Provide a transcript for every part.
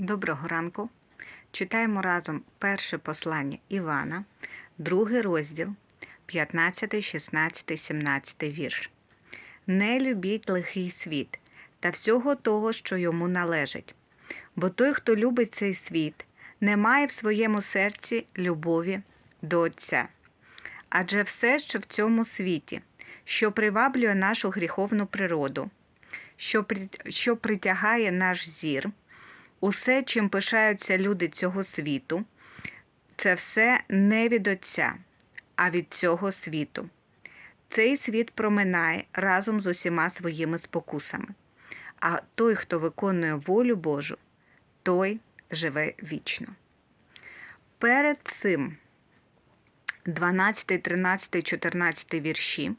Доброго ранку. Читаємо разом перше послання Івана, другий розділ, 15, 16, 17 вірш. Не любіть лихий світ та всього того, що йому належить. Бо той, хто любить цей світ, не має в своєму серці любові до Отця. Адже все, що в цьому світі, що приваблює нашу гріховну природу, що, притягає наш зір, Усе, чим пишаються люди цього світу, це все не від Отця, а від цього світу. Цей світ проминає разом з усіма своїми спокусами. А той, хто виконує волю Божу, той живе вічно. Перед цим 12, 13, 14 вірші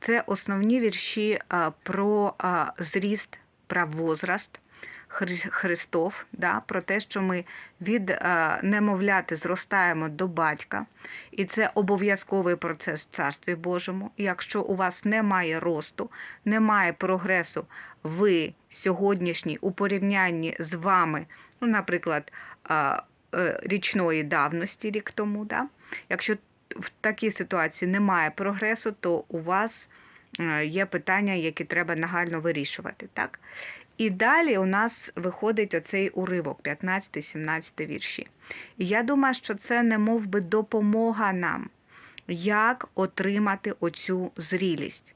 це основні вірші про зріст, про возраст. Хри- Христов, да, про те, що ми від е, немовляти зростаємо до батька, і це обов'язковий процес в Царстві Божому. І Якщо у вас немає росту, немає прогресу, ви сьогоднішній у порівнянні з вами, ну, наприклад, е, е, річної давності рік тому, да, якщо в такій ситуації немає прогресу, то у вас є питання, які треба нагально вирішувати. Так? І далі у нас виходить оцей уривок, 15-17 вірші. І я думаю, що це не мов би допомога нам, як отримати оцю зрілість.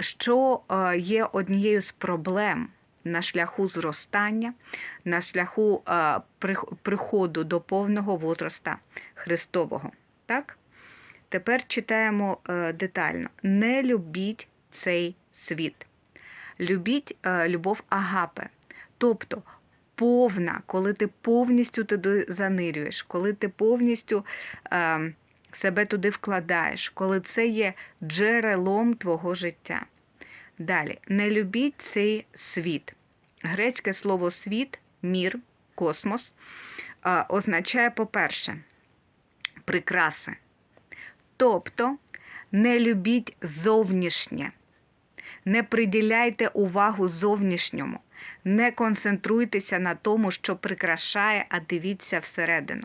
Що е, є однією з проблем на шляху зростання, на шляху е, приходу до повного возраста Христового. Так? Тепер читаємо е, детально. Не любіть цей світ. Любіть е, любов агапе. Тобто повна, коли ти повністю туди занирюєш, коли ти повністю е, себе туди вкладаєш, коли це є джерелом твого життя. Далі, не любіть цей світ. Грецьке слово світ, мір, космос е, означає, по-перше, прикраси. Тобто не любіть зовнішнє. Не приділяйте увагу зовнішньому, не концентруйтеся на тому, що прикрашає, а дивіться всередину.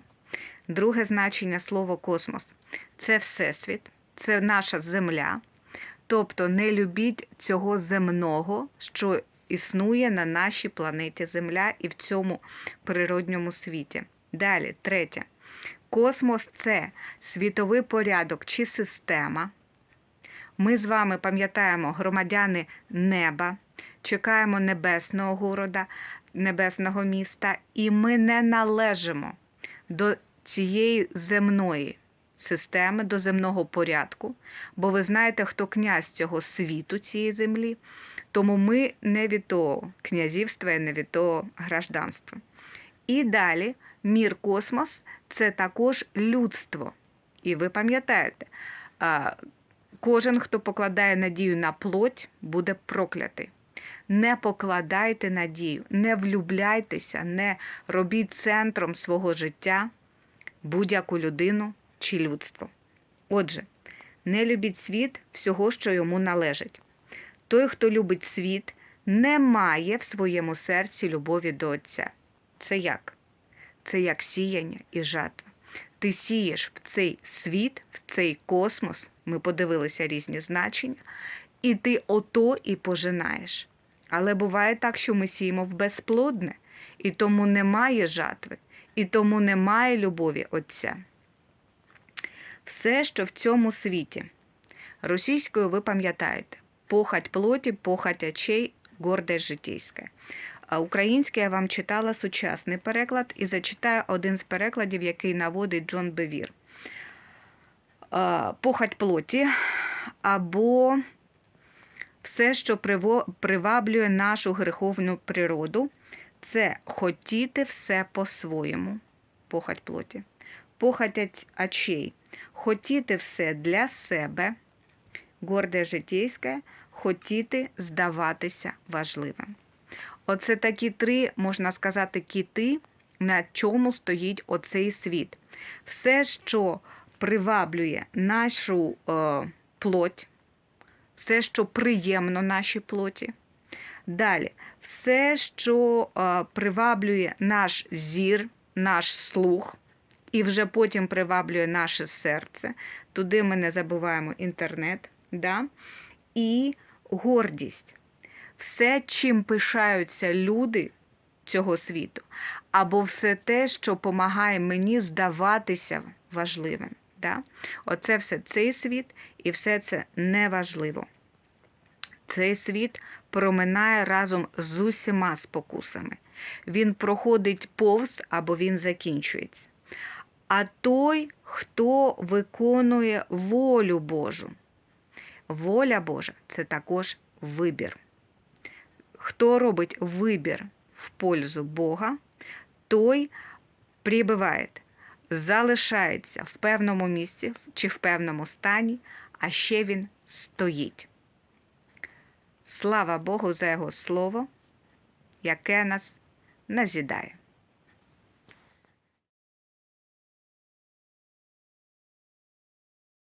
Друге значення слова космос це Всесвіт, це наша земля. Тобто не любіть цього земного, що існує на нашій планеті Земля і в цьому природньому світі. Далі, третє. Космос це світовий порядок чи система. Ми з вами пам'ятаємо громадяни неба, чекаємо небесного города, небесного міста, і ми не належимо до цієї земної системи, до земного порядку, бо ви знаєте, хто князь цього світу, цієї землі, тому ми не від того князівства і не від того гражданства. І далі мір космос це також людство. І ви пам'ятаєте, Кожен, хто покладає надію на плоть, буде проклятий. Не покладайте надію, не влюбляйтеся, не робіть центром свого життя будь-яку людину чи людство. Отже, не любіть світ всього, що йому належить. Той, хто любить світ, не має в своєму серці любові до Отця. Це як? Це як сіяння і жатва. Ти сієш в цей світ, в цей космос, ми подивилися різні значення, і ти ото і пожинаєш. Але буває так, що ми сіємо в безплодне, і тому немає жатви, і тому немає любові Отця. Все, що в цьому світі. Російською ви пам'ятаєте, похать плоті, похать очей, гордость житейська. Українське я вам читала сучасний переклад і зачитаю один з перекладів, який наводить Джон Бевір. Похать плоті або все, що приваблює нашу греховну природу, це хотіти все по-своєму. Похать плоті. Похать очей. Хотіти все для себе, горде житейське, хотіти здаватися важливим. Оце такі три, можна сказати, кіти, на чому стоїть оцей світ. Все, що приваблює нашу е, плоть, все, що приємно нашій плоті, Далі, все, що е, приваблює наш зір, наш слух, і вже потім приваблює наше серце. Туди ми не забуваємо інтернет, да? і гордість. Все, чим пишаються люди цього світу, або все те, що допомагає мені здаватися важливим. Да? Оце все цей світ, і все це неважливо. Цей світ проминає разом з усіма спокусами. Він проходить повз або він закінчується. А той, хто виконує волю Божу. Воля Божа це також вибір. Хто робить вибір в пользу Бога, той прибиває, залишається в певному місці чи в певному стані, а ще він стоїть. Слава Богу за Його Слово, яке нас назідає.